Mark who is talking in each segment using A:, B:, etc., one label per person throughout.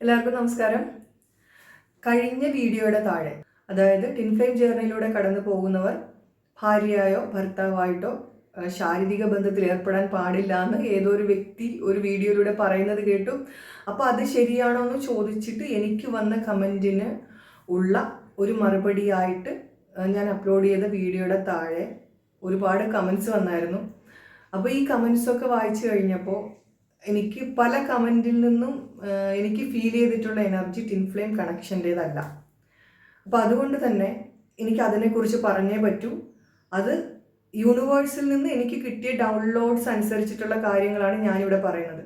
A: എല്ലാവർക്കും നമസ്കാരം. കഴിഞ്ഞ വീഡിയോയുടെ താഴെ അതായത് ടിൻഫ്ലെയിം ജേർണിയിലൂടെ കടന്നു പോകുന്നവർ ഭാര്യയായോ ഭർത്താവായിട്ടോ ശാരീരിക ബന്ധത്തിൽ ഏർപ്പെടാൻ പാടില്ല എന്ന് ഏതോ ഒരു വ്യക്തി ഒരു വീഡിയോയിലൂടെ പറയുന്നത് കേട്ടു. അപ്പോൾ അത് ശരിയാണോ എന്ന് ചോദിച്ചിട്ട് എനിക്ക് വന്ന കമന്റിന് ഉള്ള ഒരു മറുപടിയായിട്ട് ഞാൻ അപ്ലോഡ് ചെയ്ത വീഡിയോയുടെ താഴെ ഒരുപാട് കമൻസ് വന്നായിരുന്നു. അപ്പോൾ ഈ കമൻസൊക്കെ വായിച്ചു കഴിഞ്ഞപ്പോൾ എനിക്ക് പല കമന്റിൽ നിന്നും എനിക്ക് ഫീൽ ചെയ്തിട്ടുള്ള എനർജി ടിൻഫ്ലെയിം കണക്ഷന്റേതല്ല അപ്പോൾ അതുകൊണ്ട് തന്നെ എനിക്ക് അതിനെക്കുറിച്ച് പറഞ്ഞേ പറ്റൂ. അത് യൂണിവേഴ്സിൽ നിന്ന് എനിക്ക് കിട്ടിയ ഡൗൺലോഡ്സ് അനുസരിച്ചിട്ടുള്ള കാര്യങ്ങളാണ് ഞാനിവിടെ പറയുന്നത്.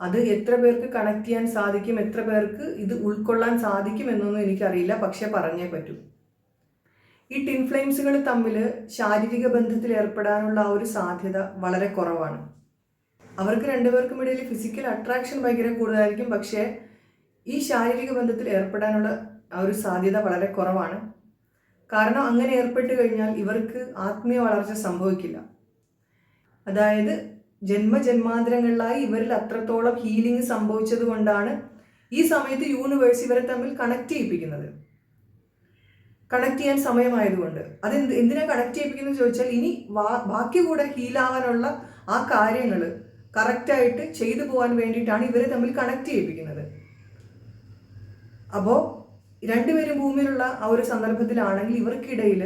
A: അത് എത്ര പേർക്ക് കണക്ട് ചെയ്യാൻ സാധിക്കും എത്ര പേർക്ക് ഇത് ഉൾക്കൊള്ളാൻ സാധിക്കും എന്നൊന്നും എനിക്കറിയില്ല പക്ഷേ പറഞ്ഞേ പറ്റൂ. ഈ ടിൻ ഫ്ലെയിംസുകൾ തമ്മിൽ ശാരീരിക ബന്ധത്തിൽ ഏർപ്പെടാനുള്ള ആ ഒരു സാധ്യത വളരെ കുറവാണ്. അവർക്ക് രണ്ടുപേർക്കും ഇടയിൽ ഫിസിക്കൽ അട്രാക്ഷൻ ഭയങ്കര കൂടുതലായിരിക്കും. പക്ഷേ ഈ ശാരീരിക ബന്ധത്തിൽ ഏർപ്പെടാനുള്ള ആ ഒരു സാധ്യത വളരെ കുറവാണ്. കാരണം അങ്ങനെ ഏർപ്പെട്ട് കഴിഞ്ഞാൽ ഇവർക്ക് ആത്മീയ വളർച്ച സംഭവിക്കില്ല. അതായത് ജന്മജന്മാന്തരങ്ങളിലായി ഇവരിൽ അത്രത്തോളം ഹീലിംഗ് സംഭവിച്ചത് കൊണ്ടാണ് ഈ സമയത്ത് യൂണിവേഴ്സ് ഇവരെ തമ്മിൽ കണക്ട് ചെയ്യിപ്പിക്കുന്നത്. കണക്ട് ചെയ്യാൻ സമയമായതുകൊണ്ട്. അത് എന്ത് എന്തിനാ കണക്ട് ചെയ്യിപ്പിക്കുന്നത് ചോദിച്ചാൽ ഇനി ബാക്കി കൂടെ ഹീലാവാനുള്ള ആ കാര്യങ്ങൾ കറക്റ്റായിട്ട് ചെയ്തു പോകാൻ വേണ്ടിയിട്ടാണ് ഇവരെ തമ്മിൽ കണക്ട് ചെയ്യിപ്പിക്കുന്നത്. അപ്പോൾ രണ്ടുപേരും ഭൂമിയിലുള്ള ആ ഒരു സന്ദർഭത്തിലാണെങ്കിൽ ഇവർക്കിടയിൽ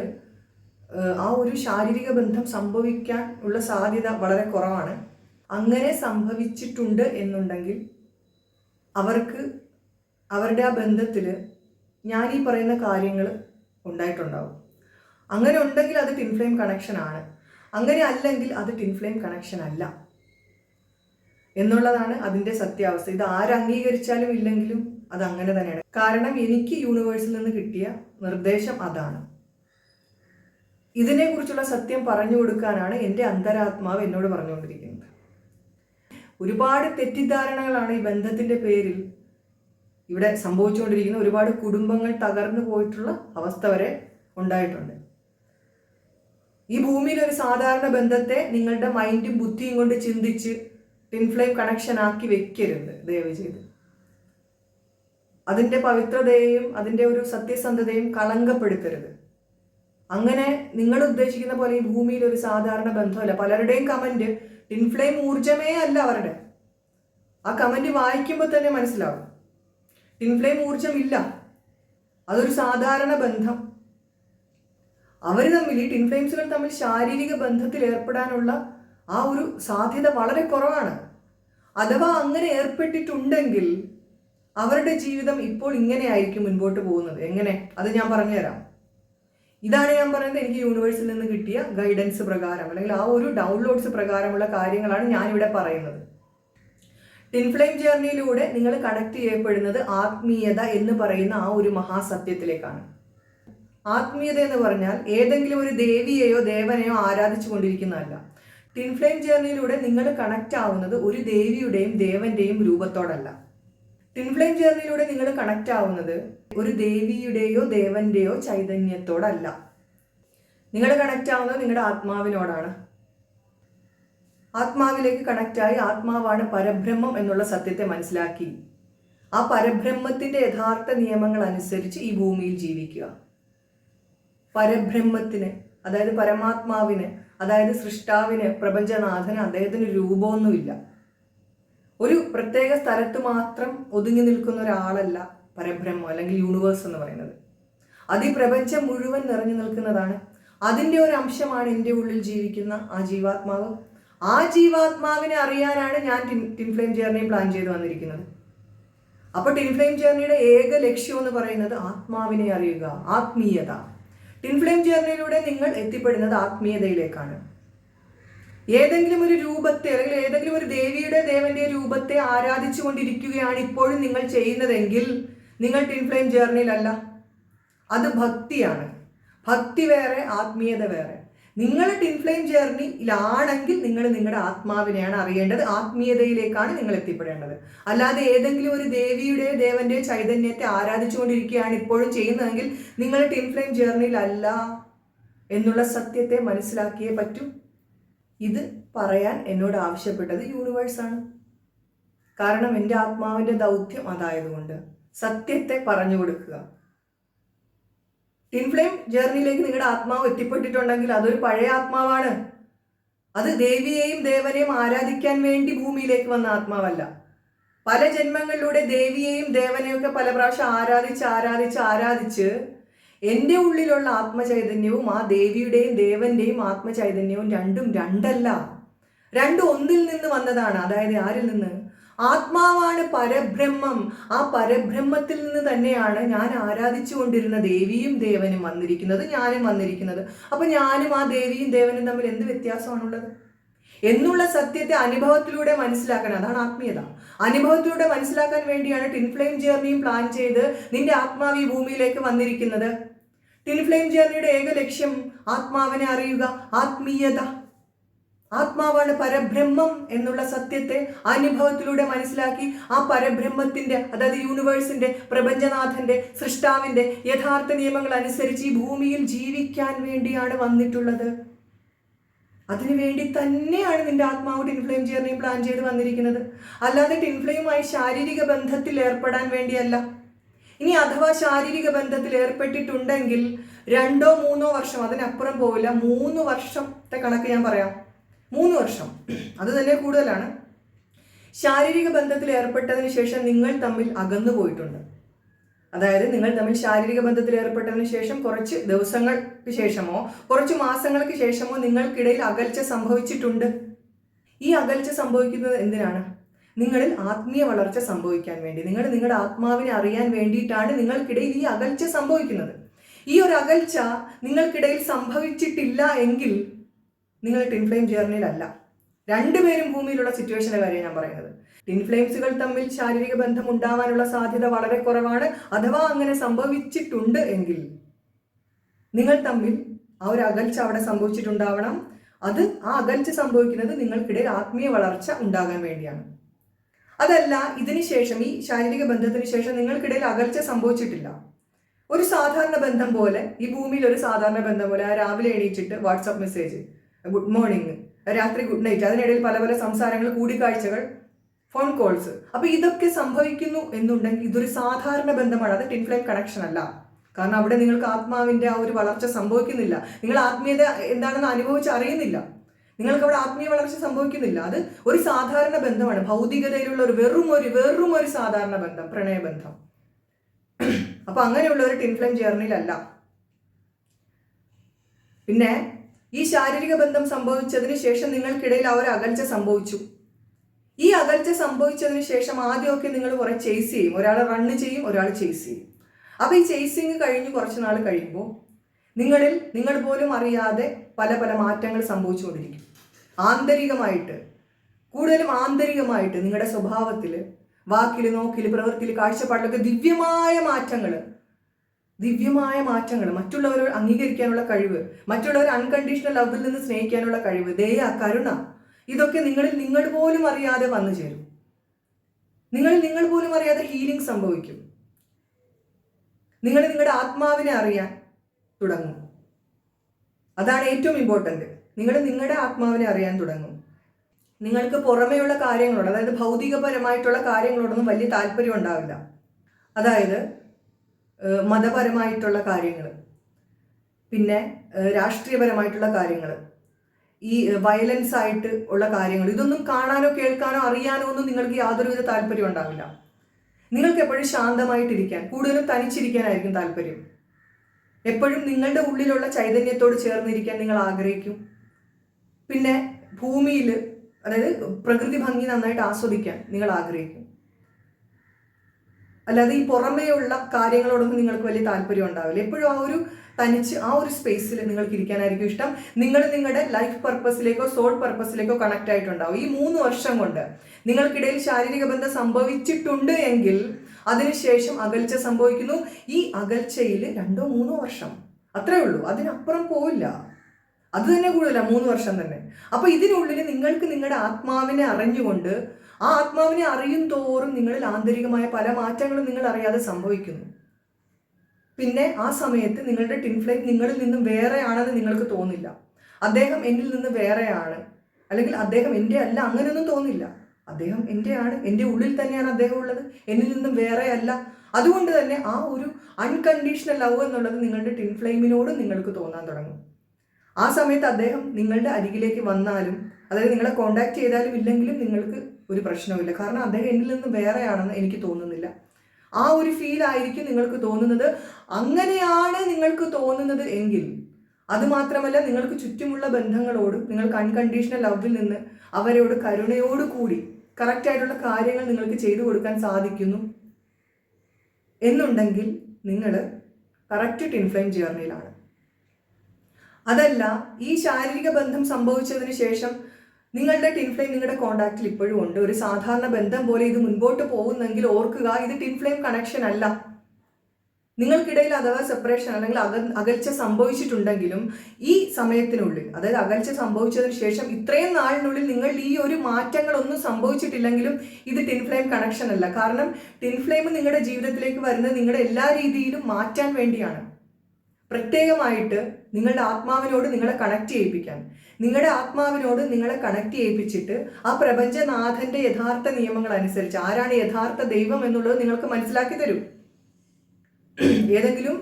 A: ആ ഒരു ശാരീരിക ബന്ധം സംഭവിക്കാൻ ഉള്ള സാധ്യത വളരെ കുറവാണ്. അങ്ങനെ സംഭവിച്ചിട്ടുണ്ട് എന്നുണ്ടെങ്കിൽ അവർക്ക് അവരുടെ ആ ബന്ധത്തിൽ ഞാൻ ഈ പറയുന്ന കാര്യങ്ങൾ ഉണ്ടായിട്ടുണ്ടാവും. അങ്ങനെ ഉണ്ടെങ്കിൽ അത് ടിൻഫ്ലെയിം കണക്ഷൻ ആണ്. അങ്ങനെ അല്ലെങ്കിൽ അത് ടിൻഫ്ലെയിം കണക്ഷൻ അല്ല. എന്നുള്ളതാണ് അതിന്റെ സത്യാവസ്ഥ. ഇത് ആര് അംഗീകരിച്ചാലും ഇല്ലെങ്കിലും അത് അങ്ങനെ തന്നെയാണ്. കാരണം എനിക്ക് യൂണിവേഴ്സിൽ നിന്ന് കിട്ടിയ നിർദ്ദേശം അതാണ്. ഇതിനെക്കുറിച്ചുള്ള സത്യം പറഞ്ഞു കൊടുക്കാനാണ് എന്റെ അന്തരാത്മാവ് എന്നോട് പറഞ്ഞുകൊണ്ടിരിക്കുന്നത്. ഒരുപാട് തെറ്റിദ്ധാരണകളാണ് ഈ ബന്ധത്തിന്റെ പേരിൽ ഇവിടെ സംഭവിച്ചുകൊണ്ടിരിക്കുന്ന ഒരുപാട് കുടുംബങ്ങൾ തകർന്നു പോയിട്ടുള്ള അവസ്ഥ വരെ ഉണ്ടായിട്ടുണ്ട്. ഈ ഭൂമിയിൽ ഒരു സാധാരണ ബന്ധത്തെ നിങ്ങളുടെ മൈൻഡും ബുദ്ധിയും കൊണ്ട് ചിന്തിച്ച് ടിൻഫ്ലെയിം കണക്ഷൻ ആക്കി വെക്കരുത് ദയവ് ചെയ്ത്. അതിന്റെ പവിത്രതയെയും അതിന്റെ ഒരു സത്യസന്ധതയും കളങ്കപ്പെടുത്തരുത്. അങ്ങനെ നിങ്ങൾ ഉദ്ദേശിക്കുന്ന പോലെ ഈ ഭൂമിയിൽ ഒരു സാധാരണ ബന്ധമല്ല. പലരുടെയും കമന്റ് ടിൻഫ്ലെയിം ഊർജമേ അല്ല അവരുടെ. ആ കമന്റ് വായിക്കുമ്പോൾ തന്നെ മനസ്സിലാവും. ടിൻഫ്ലെയിം ഊർജമില്ല അതൊരു സാധാരണ ബന്ധം. അവർ തമ്മിൽ ഈ ടിൻഫ്ലെയിംസുകൾ തമ്മിൽ ശാരീരിക ബന്ധത്തിൽ ഏർപ്പെടാനുള്ള ആ ഒരു സാധ്യത വളരെ കുറവാണ്. അഥവാ അങ്ങനെ ഏർപ്പെട്ടിട്ടുണ്ടെങ്കിൽ അവരുടെ ജീവിതം ഇപ്പോൾ ഇങ്ങനെയായിരിക്കും മുൻപോട്ട് പോകുന്നത്. എങ്ങനെ? അത് ഞാൻ പറഞ്ഞുതരാം. ഇതാണ് ഞാൻ പറയുന്നത് എനിക്ക് യൂണിവേഴ്സിൽ നിന്ന് കിട്ടിയ ഗൈഡൻസ് പ്രകാരം അല്ലെങ്കിൽ ആ ഒരു ഡൗൺലോഡ്സ് പ്രകാരമുള്ള കാര്യങ്ങളാണ് ഞാനിവിടെ പറയുന്നത്. ടിൻഫ്ലെയിം ജേർണിയിലൂടെ നിങ്ങൾ കണക്ട് ചെയ്യപ്പെടുന്നത് ആത്മീയത എന്ന് പറയുന്ന ആ ഒരു മഹാസത്യത്തിലേക്കാണ്. ആത്മീയത എന്ന് പറഞ്ഞാൽ ഏതെങ്കിലും ഒരു ദേവിയെയോ ദേവനെയോ ആരാധിച്ചു കൊണ്ടിരിക്കുന്നതല്ല ടിൻഫ്ലെയിം ജേർണിയിലൂടെ നിങ്ങൾ കണക്ട് ആവുന്നത് ഒരു ദേവിയുടെയും ദേവന്റെയും രൂപത്തോടല്ല. ടിൻഫ്ലെയിം ജേർണിയിലൂടെ നിങ്ങൾ കണക്ട് ആവുന്നത് ഒരു ദേവിയുടെയോ ദേവന്റെയോ ചൈതന്യത്തോടല്ല. നിങ്ങൾ കണക്ട് ആവുന്നത് നിങ്ങളുടെ ആത്മാവിനോടാണ്. ആത്മാവിലേക്ക് കണക്റ്റായി ആത്മാവാണ് പരബ്രഹ്മം എന്നുള്ള സത്യത്തെ മനസ്സിലാക്കി. ആ പരബ്രഹ്മത്തിന്റെ യഥാർത്ഥ നിയമങ്ങൾ അനുസരിച്ച് ഈ ഭൂമിയിൽ ജീവിക്കുക. പരബ്രഹ്മത്തിന് അതായത് പരമാത്മാവിന് അതായത് സൃഷ്ടാവിന് പ്രപഞ്ചനാഥന് അദ്ദേഹത്തിന് രൂപമൊന്നുമില്ല. ഒരു പ്രത്യേക സ്ഥലത്ത് മാത്രം ഒതുങ്ങി നിൽക്കുന്ന ഒരാളല്ല പരബ്രഹ്മം അല്ലെങ്കിൽ യൂണിവേഴ്സ് എന്ന് പറയുന്നത്. അത് ഈ പ്രപഞ്ചം മുഴുവൻ നിറഞ്ഞു നിൽക്കുന്നതാണ്. അതിന്റെ ഒരു അംശമാണ് എന്റെ ഉള്ളിൽ ജീവിക്കുന്ന ആ ജീവാത്മാവ്. ആ ജീവാത്മാവിനെ അറിയാനാണ് ഞാൻ ടിൻ ടിൻഫ്ലെയിം ജേർണി പ്ലാൻ ചെയ്ത് വന്നിരിക്കുന്നത്. അപ്പോൾ ടിൻഫ്ലെയിം ജേർണിയുടെ ഏക ലക്ഷ്യം എന്ന് പറയുന്നത് ആത്മാവിനെ അറിയുക ആത്മീയത. ടിൻഫ്ലെയിം ജേർണിയിലൂടെ നിങ്ങൾ എത്തിപ്പെടുന്നത് ആത്മീയതയിലേക്കാണ്. ഏതെങ്കിലും ഒരു രൂപത്തെ അല്ലെങ്കിൽ ഏതെങ്കിലും ഒരു ദേവിയുടെ ദേവന്റെ രൂപത്തെ ആരാധിച്ചു കൊണ്ടിരിക്കുകയാണ് ഇപ്പോഴും നിങ്ങൾ ചെയ്യുന്നതെങ്കിൽ നിങ്ങൾ ടിൻഫ്ലെയിം ജേർണിയിലല്ല അത് ഭക്തിയാണ്. ഭക്തി വേറെ ആത്മീയത വേറെ. നിങ്ങൾ ടിൻഫ്ലെയിം ജേർണിയിലാണെങ്കിൽ നിങ്ങൾ നിങ്ങളുടെ ആത്മാവിനെയാണ് അറിയേണ്ടത്. ആത്മീയതയിലേക്കാണ് നിങ്ങൾ എത്തിപ്പെടേണ്ടത്. അല്ലാതെ ഏതെങ്കിലും ഒരു ദേവിയുടെ ദേവന്റെ ചൈതന്യത്തെ ആരാധിച്ചുകൊണ്ടിരിക്കുകയാണ് ഇപ്പോഴും ചെയ്യുന്നതെങ്കിൽ നിങ്ങൾ ടിൻഫ്ലെയിം ജേർണിയിലല്ല എന്നുള്ള സത്യത്തെ മനസ്സിലാക്കിയേ പറ്റൂ. ഇത് പറയാൻ എന്നോട് ആവശ്യപ്പെട്ടത് യൂണിവേഴ്സാണ് കാരണം എന്റെ ആത്മാവിന്റെ ദൗത്യം അതായതുകൊണ്ട് സത്യത്തെ പറഞ്ഞു കൊടുക്കുക. ടിൻ ഫ്ലെയിം ജേർണിയിലേക്ക് നിങ്ങളുടെ ആത്മാവ് എത്തിപ്പെട്ടിട്ടുണ്ടെങ്കിൽ അതൊരു പഴയ ആത്മാവാണ്. അത് ദേവിയെയും ദേവനെയും ആരാധിക്കാൻ വേണ്ടി ഭൂമിയിലേക്ക് വന്ന ആത്മാവല്ല. പല ജന്മങ്ങളിലൂടെ ദേവിയെയും ദേവനെയും ഒക്കെ പല പ്രാവശ്യം ആരാധിച്ച് ആരാധിച്ച് ആരാധിച്ച് എന്റെ ഉള്ളിലുള്ള ആത്മചൈതന്യവും ആ ദേവിയുടെയും ദേവന്റെയും ആത്മചൈതന്യവും രണ്ടും രണ്ടല്ല. രണ്ടും ഒന്നിൽ നിന്ന് വന്നതാണ്. അതായത് ആരിൽ നിന്ന്? ആത്മാവാണ് പരബ്രഹ്മം. ആ പരബ്രഹ്മത്തിൽ നിന്ന് തന്നെയാണ് ഞാൻ ആരാധിച്ചു കൊണ്ടിരുന്ന ദേവിയും ദേവനും വന്നിരിക്കുന്നത് ഞാനും വന്നിരിക്കുന്നത്. അപ്പൊ ഞാനും ആ ദേവിയും ദേവനും തമ്മിൽ എന്ത് വ്യത്യാസമാണുള്ളത്? എന്നുള്ള സത്യത്തെ അനുഭവത്തിലൂടെ മനസ്സിലാക്കണം അതാണ് ആത്മീയത. അനുഭവത്തിലൂടെ മനസ്സിലാക്കാൻ വേണ്ടിയാണ് ടിൻഫ്ലെയിം ജേർണിയും പ്ലാൻ ചെയ്ത് നിന്റെ ആത്മാവ് ഈ ഭൂമിയിലേക്ക് വന്നിരിക്കുന്നത്. ടിൻഫ്ലെയിം ജേർണിയുടെ ഏക ലക്ഷ്യം ആത്മാവിനെ അറിയുക ആത്മീയത. ആത്മാവാണ് പരബ്രഹ്മം എന്നുള്ള സത്യത്തെ അനുഭവത്തിലൂടെ മനസ്സിലാക്കി ആ പരബ്രഹ്മത്തിന്റെ അതായത് യൂണിവേഴ്സിന്റെ പ്രപഞ്ചനാഥന്റെ സൃഷ്ടാവിന്റെ യഥാർത്ഥ നിയമങ്ങൾ അനുസരിച്ച് ഈ ഭൂമിയിൽ ജീവിക്കാൻ വേണ്ടിയാണ് വന്നിട്ടുള്ളത്. അതിനുവേണ്ടി തന്നെയാണ് നിന്റെ ആത്മാവ് ടിൻഫ്ലെയിം ചെയ്യാൻ പ്ലാൻ ചെയ്ത് വന്നിരിക്കുന്നത്. അല്ലാതെ ടിൻഫ്ലെയുമായി ശാരീരിക ബന്ധത്തിൽ ഏർപ്പെടാൻ വേണ്ടിയല്ല. ഇനി അഥവാ ശാരീരിക ബന്ധത്തിൽ ഏർപ്പെട്ടിട്ടുണ്ടെങ്കിൽ രണ്ടോ മൂന്നോ വർഷം അതിനപ്പുറം പോവില്ല മൂന്ന് വർഷത്തെ കണക്ക് ഞാൻ പറയാം. മൂന്ന് വർഷം. അത് തന്നെ കൂടുതലാണ്. ശാരീരിക ബന്ധത്തിൽ ഏർപ്പെട്ടതിന് ശേഷം നിങ്ങൾ തമ്മിൽ അകന്നു പോയിട്ടുണ്ട്. അതായത് നിങ്ങൾ തമ്മിൽ ശാരീരിക ബന്ധത്തിൽ ഏർപ്പെട്ടതിന് ശേഷം കുറച്ച് ദിവസങ്ങൾക്ക് ശേഷമോ കുറച്ച് മാസങ്ങൾക്ക് ശേഷമോ നിങ്ങൾക്കിടയിൽ അകൽച്ച സംഭവിച്ചിട്ടുണ്ട്. ഈ അകൽച്ച സംഭവിക്കുന്നത് എന്തിനാണ്? നിങ്ങളിൽ ആത്മീയ വളർച്ച സംഭവിക്കാൻ വേണ്ടി. നിങ്ങൾ നിങ്ങളുടെ ആത്മാവിനെ അറിയാൻ വേണ്ടിയിട്ടാണ് നിങ്ങൾക്കിടയിൽ ഈ അകൽച്ച സംഭവിക്കുന്നത്. ഈ ഒരു അകൽച്ച നിങ്ങൾക്കിടയിൽ സംഭവിച്ചിട്ടില്ല എങ്കിൽ നിങ്ങൾ ടിൻഫ്ലെയിം ജേർണിയിലല്ല രണ്ടുപേരും ഭൂമിയിലുള്ള സിറ്റുവേഷനെ കാര്യം ഞാൻ പറയുന്നത്. ടിൻഫ്ലെയിംസുകൾ തമ്മിൽ ശാരീരിക ബന്ധം ഉണ്ടാവാനുള്ള സാധ്യത വളരെ കുറവാണ്. അഥവാ അങ്ങനെ സംഭവിച്ചിട്ടുണ്ട് എങ്കിൽ നിങ്ങൾ തമ്മിൽ ആ ഒരു അകൽച്ച അവിടെ സംഭവിച്ചിട്ടുണ്ടാവണം. അത് ആ അകൽച്ച സംഭവിക്കുന്നത് നിങ്ങൾക്കിടയിൽ ആത്മീയ വളർച്ച ഉണ്ടാകാൻ വേണ്ടിയാണ്. അതല്ല ഇതിനുശേഷം ഈ ശാരീരിക ബന്ധത്തിന് ശേഷം നിങ്ങൾക്കിടയിൽ അകൽച്ച സംഭവിച്ചിട്ടില്ല. ഒരു സാധാരണ ബന്ധം പോലെ ഈ ഭൂമിയിൽ ഒരു സാധാരണ ബന്ധം പോലെ ആ രാവിലെ എണീച്ചിട്ട് വാട്സപ്പ് മെസ്സേജ് ഗുഡ് മോർണിംഗ് രാത്രി ഗുഡ് നൈറ്റ് അതിനിടയിൽ പല പല സംസാരങ്ങൾ കൂടിക്കാഴ്ചകൾ ഫോൺ കോൾസ് അപ്പൊ ഇതൊക്കെ സംഭവിക്കുന്നു എന്നുണ്ടെങ്കിൽ ഇതൊരു സാധാരണ ബന്ധമാണ്. അത് ടിൻഫ്ലെയിം കണക്ഷൻ അല്ല. കാരണം അവിടെ നിങ്ങൾക്ക് ആത്മാവിന്റെ ആ ഒരു വളർച്ച സംഭവിക്കുന്നില്ല. നിങ്ങൾ ആത്മീയത എന്താണെന്ന് അനുഭവിച്ച് അറിയുന്നില്ല. നിങ്ങൾക്ക് അവിടെ ആത്മീയ വളർച്ച സംഭവിക്കുന്നില്ല. അത് ഒരു സാധാരണ ബന്ധമാണ്. ഭൗതികതയിലുള്ള ഒരു വെറും ഒരു വെറും ഒരു സാധാരണ ബന്ധം പ്രണയബന്ധം അപ്പൊ അങ്ങനെയുള്ള ഒരു ടിൻഫ്ലെയിം ജേർണിയിലല്ല പിന്നെ ഈ ശാരീരിക ബന്ധം സംഭവിച്ചതിന് ശേഷം നിങ്ങൾക്കിടയിൽ ആ ഒരു അകൽച്ച സംഭവിച്ചു. ഈ അകൽച്ച സംഭവിച്ചതിന് ശേഷം ആദ്യമൊക്കെ നിങ്ങൾ കുറെ ചേസ് ചെയ്യും. ഒരാൾ റണ്ണ് ചെയ്യും ഒരാൾ ചേസ് ചെയ്യും. അപ്പൊ ഈ ചേസിങ് കഴിഞ്ഞ് കുറച്ച് നാൾ കഴിയുമ്പോൾ നിങ്ങളിൽ നിങ്ങൾ പോലും അറിയാതെ പല പല മാറ്റങ്ങൾ സംഭവിച്ചുകൊണ്ടിരിക്കും. ആന്തരികമായിട്ട് കൂടുതലും ആന്തരികമായിട്ട് നിങ്ങളുടെ സ്വഭാവത്തിൽ വാക്കിൽ നോക്കിൽ പ്രവൃത്തിയിൽ കാഴ്ചപ്പാടിലൊക്കെ ദിവ്യമായ മാറ്റങ്ങൾ ദിവ്യമായ മാറ്റങ്ങൾ മറ്റുള്ളവരെ അംഗീകരിക്കാനുള്ള കഴിവ് മറ്റുള്ളവർ അൺകണ്ടീഷണൽ ലവിൽ നിന്ന് സ്നേഹിക്കാനുള്ള കഴിവ് ദയ കരുണ ഇതൊക്കെ നിങ്ങളിൽ നിങ്ങൾ പോലും അറിയാതെ വന്നു ചേരും. നിങ്ങളിൽ നിങ്ങൾ പോലും അറിയാതെ ഹീലിംഗ് സംഭവിക്കും. നിങ്ങൾ നിങ്ങളുടെ ആത്മാവിനെ അറിയാൻ തുടങ്ങും. അതാണ് ഏറ്റവും ഇമ്പോർട്ടന്റ് നിങ്ങൾ നിങ്ങളുടെ ആത്മാവിനെ അറിയാൻ തുടങ്ങും. നിങ്ങൾക്ക് പുറമേയുള്ള കാര്യങ്ങളോട് അതായത് ഭൗതികപരമായിട്ടുള്ള കാര്യങ്ങളോടൊന്നും വലിയ താല്പര്യം ഉണ്ടാവില്ല. അതായത് മതപരമായിട്ടുള്ള കാര്യങ്ങൾ പിന്നെ രാഷ്ട്രീയപരമായിട്ടുള്ള കാര്യങ്ങൾ ഈ വയലൻസ് ആയിട്ട് ഉള്ള കാര്യങ്ങൾ ഇതൊന്നും കാണാനോ കേൾക്കാനോ അറിയാനോ ഒന്നും നിങ്ങൾക്ക് യാതൊരുവിധ താല്പര്യം ഉണ്ടാവില്ല. നിങ്ങൾക്ക് എപ്പോഴും ശാന്തമായിട്ടിരിക്കാൻ കൂടുതലും തനിച്ചിരിക്കാനായിരിക്കും താല്പര്യം. എപ്പോഴും നിങ്ങളുടെ ഉള്ളിലുള്ള ചൈതന്യത്തോട് ചേർന്നിരിക്കാൻ നിങ്ങൾ ആഗ്രഹിക്കും. പിന്നെ ഭൂമിയിൽ അതായത് പ്രകൃതി ഭംഗി നന്നായിട്ട് ആസ്വദിക്കാൻ നിങ്ങൾ ആഗ്രഹിക്കും. അല്ലാതെ ഈ പുറമേയുള്ള കാര്യങ്ങളോടൊന്നും നിങ്ങൾക്ക് വലിയ താല്പര്യം ഉണ്ടാവില്ല. എപ്പോഴും ആ ഒരു തനിച്ച് ആ ഒരു സ്പേസിൽ നിങ്ങൾക്ക് ഇരിക്കാനായിരിക്കും ഇഷ്ടം. നിങ്ങൾ നിങ്ങളുടെ ലൈഫ് പർപ്പസിലേക്കോ സോൾ പർപ്പസിലേക്കോ കണക്ട് ആയിട്ടുണ്ടാവും. ഈ മൂന്ന് വർഷം കൊണ്ട് നിങ്ങൾക്കിടയിൽ ശാരീരിക ബന്ധം സംഭവിച്ചിട്ടുണ്ട് എങ്കിൽ അതിനുശേഷം അകൽച്ച സംഭവിക്കുന്നു. ഈ അകൽച്ചയിൽ രണ്ടോ മൂന്നോ വർഷം. അത്രേ ഉള്ളൂ. അതിനപ്പുറം പോവില്ല. അത് തന്നെ കൂടുതല മൂന്ന് വർഷം തന്നെ. അപ്പൊ ഇതിനുള്ളിൽ നിങ്ങൾക്ക് നിങ്ങളുടെ ആത്മാവിനെ അറിഞ്ഞുകൊണ്ട് ആ ആത്മാവിനെ അറിയും തോറും നിങ്ങളിൽ ആന്തരികമായ പല മാറ്റങ്ങളും നിങ്ങൾ അറിയാതെ സംഭവിക്കുന്നു. പിന്നെ ആ സമയത്ത് നിങ്ങളുടെ ടിൻഫ്ലൈറ്റ് നിങ്ങളിൽ നിന്നും വേറെയാണെന്ന് നിങ്ങൾക്ക് തോന്നില്ല. അദ്ദേഹം എന്നിൽ നിന്ന് വേറെയാണ്. അല്ലെങ്കിൽ അദ്ദേഹം എന്റെ അല്ല അങ്ങനെയൊന്നും തോന്നില്ല. അദ്ദേഹം എന്റെയാണ് എന്റെ ഉള്ളിൽ തന്നെയാണ് അദ്ദേഹം ഉള്ളത് എന്നിൽ നിന്നും വേറെയല്ല. അതുകൊണ്ട് തന്നെ ആ ഒരു അൺകണ്ടീഷണൽ ലവ് എന്നുള്ളത് നിങ്ങളുടെ ടിൻ ഫ്ലെയിമിനോട് നിങ്ങൾക്ക് തോന്നാൻ തുടങ്ങും. ആ സമയത്ത് അദ്ദേഹം നിങ്ങളുടെ അരികിലേക്ക് വന്നാലും അതായത് നിങ്ങളെ കോണ്ടാക്ട് ചെയ്താലും ഇല്ലെങ്കിലും നിങ്ങൾക്ക് ഒരു പ്രശ്നവുമില്ല. കാരണം അദ്ദേഹം എന്നിൽ നിന്ന് വേറെയാണെന്ന് എനിക്ക് തോന്നുന്നില്ല. ആ ഒരു ഫീൽ ആയിരിക്കും നിങ്ങൾക്ക് തോന്നുന്നത്. അങ്ങനെയാണ് നിങ്ങൾക്ക് തോന്നുന്നത് എങ്കിൽ അതുമാത്രമല്ല നിങ്ങൾക്ക് ചുറ്റുമുള്ള ബന്ധങ്ങളോടും നിങ്ങൾക്ക് അൺകണ്ടീഷണൽ ലവിൽ നിന്ന് അവരോട് കരുണയോട് കൂടി കറക്റ്റായിട്ടുള്ള കാര്യങ്ങൾ നിങ്ങൾക്ക് ചെയ്തു കൊടുക്കാൻ സാധിക്കുന്നു. എന്നുണ്ടെങ്കിൽ നിങ്ങൾ കറക്റ്റ് ടിൻഫ്ലെയിം ജേർണിയിലാണ് അതല്ല ഈ ശാരീരിക ബന്ധം സംഭവിച്ചതിന് ശേഷം നിങ്ങളുടെ ടിൻഫ്ലെയിം നിങ്ങളുടെ കോണ്ടാക്റ്റിൽ ഇപ്പോഴും ഉണ്ട്. ഒരു സാധാരണ ബന്ധം പോലെ ഇത് മുൻപോട്ട് പോകുന്നെങ്കിൽ ഓർക്കുക ഇത് ടിൻഫ്ലെയിം കണക്ഷൻ അല്ല. നിങ്ങൾക്കിടയിൽ അഥവാ സെപ്പറേഷൻ അല്ലെങ്കിൽ അക അകൽച്ച സംഭവിച്ചിട്ടുണ്ടെങ്കിലും ഈ സമയത്തിനുള്ളിൽ അതായത് അകൽച്ച സംഭവിച്ചതിന് ശേഷം ഇത്രയും നാളിനുള്ളിൽ നിങ്ങൾ ഈ ഒരു മാറ്റങ്ങളൊന്നും സംഭവിച്ചിട്ടില്ലെങ്കിലും ഇത് ടിൻഫ്ലെയിം കണക്ഷൻ അല്ല. കാരണം ടിൻഫ്ലെയിം നിങ്ങളുടെ ജീവിതത്തിലേക്ക് വരുന്നത് നിങ്ങളുടെ എല്ലാ രീതിയിലും മാറ്റാൻ വേണ്ടിയാണ്. പ്രത്യേകമായിട്ട് നിങ്ങളുടെ ആത്മാവിനോട് നിങ്ങളെ കണക്ട് ചെയ്യിപ്പിക്കാൻ. നിങ്ങളുടെ ആത്മാവിനോട് നിങ്ങളെ കണക്ട് ചെയ്യിപ്പിച്ചിട്ട് ആ പ്രപഞ്ചനാഥന്റെ യഥാർത്ഥ നിയമങ്ങൾ അനുസരിച്ച് ആരാണ് യഥാർത്ഥ ദൈവം എന്നുള്ളത് നിങ്ങൾക്ക് മനസ്സിലാക്കി തരും. ഏതെങ്കിലും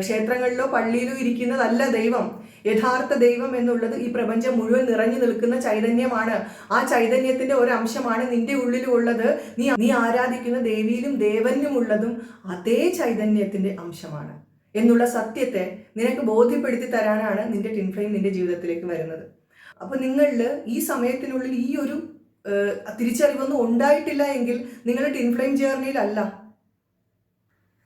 A: ക്ഷേത്രങ്ങളിലോ പള്ളിയിലോ ഇരിക്കുന്നതല്ല ദൈവം. യഥാർത്ഥ ദൈവം എന്നുള്ളത് ഈ പ്രപഞ്ചം മുഴുവൻ നിറഞ്ഞു നിൽക്കുന്ന ചൈതന്യമാണ്. ആ ചൈതന്യത്തിന്റെ ഒരു അംശമാണ് നിന്റെ ഉള്ളിലുള്ളത്. നീ നീ ആരാധിക്കുന്ന ദേവിയിലും ദേവനിലും ഉള്ളതും അതേ ചൈതന്യത്തിന്റെ അംശമാണ്. എന്നുള്ള സത്യത്തെ നിനക്ക് ബോധ്യപ്പെടുത്തി തരാനാണ് നിന്റെ ടിൻഫ്ലെയിം നിന്റെ ജീവിതത്തിലേക്ക് വരുന്നത്. അപ്പോൾ നിങ്ങളിൽ ഈ സമയത്തിനുള്ളിൽ ഈ ഒരു തിരിച്ചറിവൊന്നും ഉണ്ടായിട്ടില്ല എങ്കിൽ നിങ്ങൾ ടിൻഫ്ലെയിം ജേർണിയിലല്ല.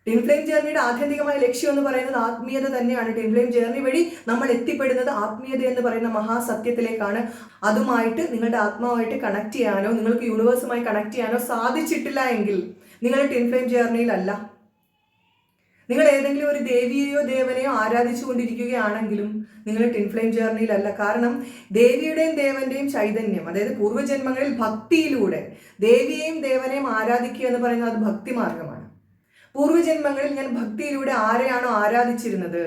A: ടിൻഫ്ലെയിം ജേർണിയുടെ ആത്യന്തികമായ ലക്ഷ്യം എന്ന് പറയുന്നത് ആത്മീയത തന്നെയാണ്. ടിൻഫ്ലെയിം ജേർണി വഴി നമ്മൾ എത്തിപ്പെടുന്നത് ആത്മീയത എന്ന് പറയുന്ന മഹാസത്യത്തിലേക്കാണ്. അതുമായിട്ട് നിങ്ങളുടെ ആത്മാവുമായിട്ട് കണക്ട് ചെയ്യാനോ നിങ്ങൾക്ക് യൂണിവേഴ്സുമായി കണക്ട് ചെയ്യാനോ സാധിച്ചിട്ടില്ല എങ്കിൽ നിങ്ങൾ ടിൻഫ്ലെയിം ജേർണിയിലല്ല. നിങ്ങൾ ഏതെങ്കിലും ഒരു ദേവിയെയോ ദേവനെയോ ആരാധിച്ചു കൊണ്ടിരിക്കുകയാണെങ്കിലും നിങ്ങൾ ടിൻഫ്ലെയിം ജേർണിയിലല്ല. കാരണം ദേവിയുടെയും ദേവന്റെയും ചൈതന്യം അതായത് പൂർവജന്മങ്ങളിൽ ഭക്തിയിലൂടെ ദേവിയെയും ദേവനെയും ആരാധിക്കുക എന്ന് പറയുന്നത് അത് ഭക്തി മാർഗമാണ് പൂർവജന്മങ്ങളിൽ ഞാൻ ഭക്തിയിലൂടെ ആരെയാണോ ആരാധിച്ചിരുന്നത്?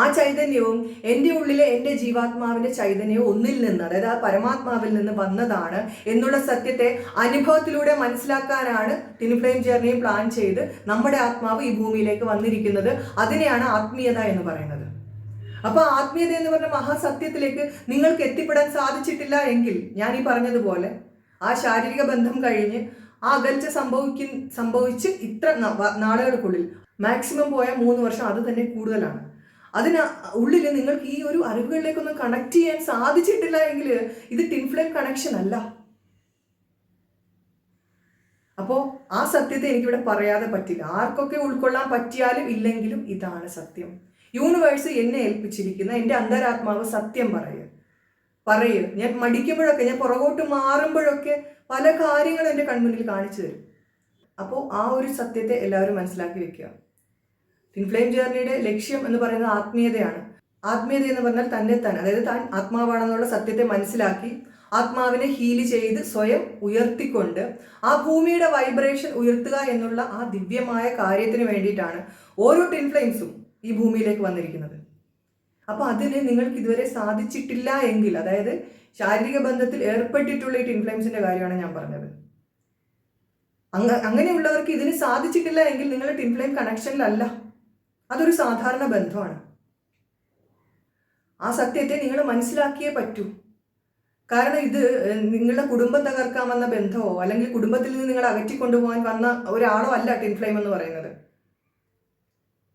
A: ആ ചൈതന്യവും എന്റെ ഉള്ളിലെ എന്റെ ജീവാത്മാവിന്റെ ചൈതന്യവും ഒന്നിൽ നിന്ന് അതായത് ആ പരമാത്മാവിൽ നിന്ന് വന്നതാണ് എന്നുള്ള സത്യത്തെ അനുഭവത്തിലൂടെ മനസ്സിലാക്കാനാണ് ടിനിഫ്ലെയിം ജേർണിയും പ്ലാൻ ചെയ്ത് നമ്മുടെ ആത്മാവ് ഈ ഭൂമിയിലേക്ക് വന്നിരിക്കുന്നത്. അതിനെയാണ് ആത്മീയത എന്ന് പറയുന്നത്. അപ്പൊ ആത്മീയത എന്ന് പറഞ്ഞ മഹാസത്യത്തിലേക്ക് നിങ്ങൾക്ക് എത്തിപ്പെടാൻ സാധിച്ചിട്ടില്ല എങ്കിൽ ഞാൻ ഈ പറഞ്ഞതുപോലെ ആ ശാരീരിക ബന്ധം കഴിഞ്ഞ് ആ അകൽച്ച സംഭവിക്കും സംഭവിച്ച് ഇത്ര നാളുകൾക്കുള്ളിൽ മാക്സിമം പോയ മൂന്ന് വർഷം അത് തന്നെ കൂടുതലാണ്. അതിന് ഉള്ളിൽ നിങ്ങൾക്ക് ഈ ഒരു അറിവുകളിലേക്കൊന്നും കണക്ട് ചെയ്യാൻ സാധിച്ചിട്ടില്ല എങ്കിൽ ഇത് ടിൻഫ്ലെയിം കണക്ഷൻ അല്ല. അപ്പോൾ ആ സത്യത്തെ എനിക്കിവിടെ പറയാതെ പറ്റില്ല. ആർക്കൊക്കെ ഉൾക്കൊള്ളാൻ പറ്റിയാലും ഇല്ലെങ്കിലും ഇതാണ് സത്യം. യൂണിവേഴ്സ് എന്നെ ഏൽപ്പിച്ചിരിക്കുന്ന എന്റെ അന്തരാത്മാവ് സത്യം പറയുക പറയുക ഞാൻ മടിക്കുമ്പോഴൊക്കെ ഞാൻ പുറകോട്ട് മാറുമ്പോഴൊക്കെ പല കാര്യങ്ങളും എന്റെ കൺമുന്നിൽ കാണിച്ചു തരും. അപ്പോൾ ആ ഒരു സത്യത്തെ എല്ലാവരും മനസ്സിലാക്കി വെക്കുക. ഇൻഫ്ലെയിം ജേർണിയുടെ ലക്ഷ്യം എന്ന് പറയുന്നത് ആത്മീയതയാണ്. ആത്മീയത എന്ന് പറഞ്ഞാൽ തന്നെ താൻ അതായത് താൻ ആത്മാവാണെന്നുള്ള സത്യത്തെ മനസ്സിലാക്കി ആത്മാവിനെ ഹീൽ ചെയ്ത് സ്വയം ഉയർത്തിക്കൊണ്ട് ആ ഭൂമിയുടെ വൈബ്രേഷൻ ഉയർത്തുക എന്നുള്ള ആ ദിവ്യമായ കാര്യത്തിന് വേണ്ടിയിട്ടാണ് ഓരോ ടിൻഫ്ലെയിംസും ഈ ഭൂമിയിലേക്ക് വന്നിരിക്കുന്നത്. അപ്പോൾ അതിന് നിങ്ങൾക്ക് ഇതുവരെ സാധിച്ചിട്ടില്ല എങ്കിൽ അതായത് ശാരീരിക ബന്ധത്തിൽ ഏർപ്പെട്ടിട്ടുള്ള ഈ ടിൻഫ്ലെയിംസിന്റെ കാര്യമാണ് ഞാൻ പറഞ്ഞത്. അങ്ങ അങ്ങനെയുള്ളവർക്ക് ഇതിന് സാധിച്ചിട്ടില്ല എങ്കിൽ നിങ്ങൾ ടിൻഫ്ലെയിം കണക്ഷനിലല്ല അതൊരു സാധാരണ ബന്ധമാണ്. ആ സത്യത്തെ നിങ്ങൾ മനസ്സിലാക്കിയേ പറ്റൂ. കാരണം ഇത് നിങ്ങളുടെ കുടുംബം തകർക്കാൻ വന്ന ബന്ധമോ അല്ലെങ്കിൽ കുടുംബത്തിൽ നിന്ന് നിങ്ങൾ അകറ്റിക്കൊണ്ടുപോകാൻ വന്ന ഒരാളോ അല്ല ടിൻഫ്ലെയിം എന്ന് പറയുന്നത്.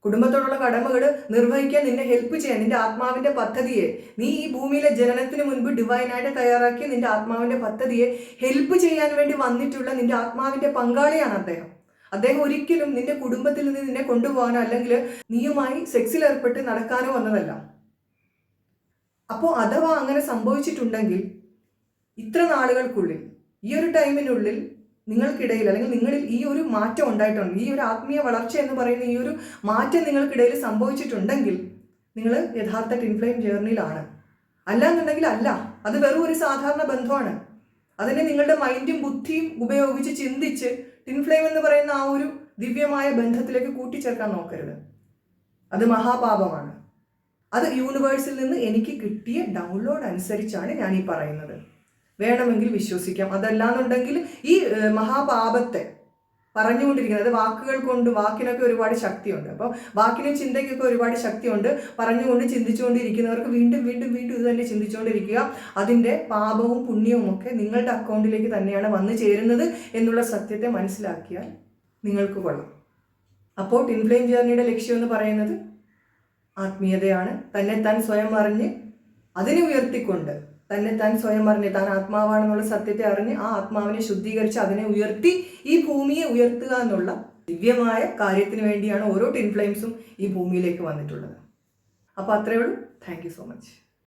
A: കുടുംബത്തോടുള്ള കടമകൾ നിർവഹിക്കാൻ നിന്നെ ഹെൽപ്പ് ചെയ്യാൻ നിന്റെ ആത്മാവിന്റെ പദ്ധതിയെ നീ ഈ ഭൂമിയിലെ ജനനത്തിന് മുൻപ് ഡിവൈനായിട്ട് തയ്യാറാക്കിയ നിന്റെ ആത്മാവിന്റെ പദ്ധതിയെ ഹെൽപ്പ് ചെയ്യാൻ വേണ്ടി വന്നിട്ടുള്ള നിന്റെ ആത്മാവിന്റെ പങ്കാളിയാണ് അദ്ദേഹം. അദ്ദേഹം ഒരിക്കലും നിന്റെ കുടുംബത്തിൽ നിന്ന് നിന്നെ കൊണ്ടുപോകാനോ അല്ലെങ്കിൽ നീയുമായി സെക്സിൽ ഏർപ്പെട്ട് നടക്കാനോ വന്നതല്ല. അപ്പോൾ അഥവാ അങ്ങനെ സംഭവിച്ചിട്ടുണ്ടെങ്കിൽ ഇത്ര നാളുകൾക്കുള്ളിൽ ഈ ഒരു ടൈമിനുള്ളിൽ നിങ്ങൾക്കിടയിൽ അല്ലെങ്കിൽ നിങ്ങളിൽ ഈ ഒരു മാറ്റം ഉണ്ടായിട്ടുണ്ട് ഈ ഒരു ആത്മീയ വളർച്ച എന്ന് പറയുന്ന ഈ ഒരു മാറ്റം നിങ്ങൾക്കിടയിൽ സംഭവിച്ചിട്ടുണ്ടെങ്കിൽ നിങ്ങൾ യഥാർത്ഥ ടിൻഫ്ലെയിം ജേർണിയിലാണ് അല്ലാന്നുണ്ടെങ്കിൽ അല്ല അത് വെറും ഒരു സാധാരണ ബന്ധമാണ്. അതിനെ നിങ്ങളുടെ മൈൻഡും ബുദ്ധിയും ഉപയോഗിച്ച് ചിന്തിച്ച് ടിൻഫ്ലെയിം എന്ന് പറയുന്ന ആ ഒരു ദിവ്യമായ ബന്ധത്തിലേക്ക് കൂട്ടിച്ചേർക്കാൻ നോക്കരുത്. അത് മഹാപാപമാണ്. അത് യൂണിവേഴ്സിൽ നിന്ന് എനിക്ക് കിട്ടിയ ഡൗൺലോഡ് അനുസരിച്ചാണ് ഞാൻ ഈ പറയുന്നത്. വേണമെങ്കിൽ വിശ്വസിക്കാം. അതല്ലാന്നുണ്ടെങ്കിൽ ഈ മഹാപാപത്തെ പറഞ്ഞുകൊണ്ടിരിക്കുന്നത്. അത് വാക്കുകൾ കൊണ്ട് വാക്കിനൊക്കെ ഒരുപാട് ശക്തിയുണ്ട്. അപ്പോൾ വാക്കിനും ചിന്തയ്ക്കൊക്കെ ഒരുപാട് ശക്തിയുണ്ട്. പറഞ്ഞുകൊണ്ട് ചിന്തിച്ചുകൊണ്ടിരിക്കുന്നവർക്ക് വീണ്ടും വീണ്ടും വീണ്ടും ഇത് തന്നെ ചിന്തിച്ചുകൊണ്ടിരിക്കുക. അതിന്റെ പാപവും പുണ്യവും ഒക്കെ നിങ്ങളുടെ അക്കൗണ്ടിലേക്ക് തന്നെയാണ് വന്നു ചേരുന്നത് എന്നുള്ള സത്യത്തെ മനസ്സിലാക്കിയാൽ നിങ്ങൾക്ക് കൊള്ളാം. അപ്പോൾ ടിൻഫ്ലെയിം ജേർണിയുടെ ലക്ഷ്യം എന്ന് പറയുന്നത് ആത്മീയതയാണ്. തന്നെ താൻ സ്വയം അറിഞ്ഞ് അതിനെ ഉയർത്തിക്കൊണ്ട് തന്നെ താൻ സ്വയം അറിഞ്ഞ് താൻ ആത്മാവാണെന്നുള്ള സത്യത്തെ അറിഞ്ഞ് ആ ആത്മാവിനെ ശുദ്ധീകരിച്ച് അതിനെ ഉയർത്തി ഈ ഭൂമിയെ ഉയർത്തുക എന്നുള്ള ദിവ്യമായ കാര്യത്തിന് വേണ്ടിയാണ് ഓരോ ടിൻഫ്ലെയിംസും ഈ ഭൂമിയിലേക്ക് വന്നിട്ടുള്ളത്. അപ്പോൾ അത്രയേ ഉള്ളൂ. Thank so much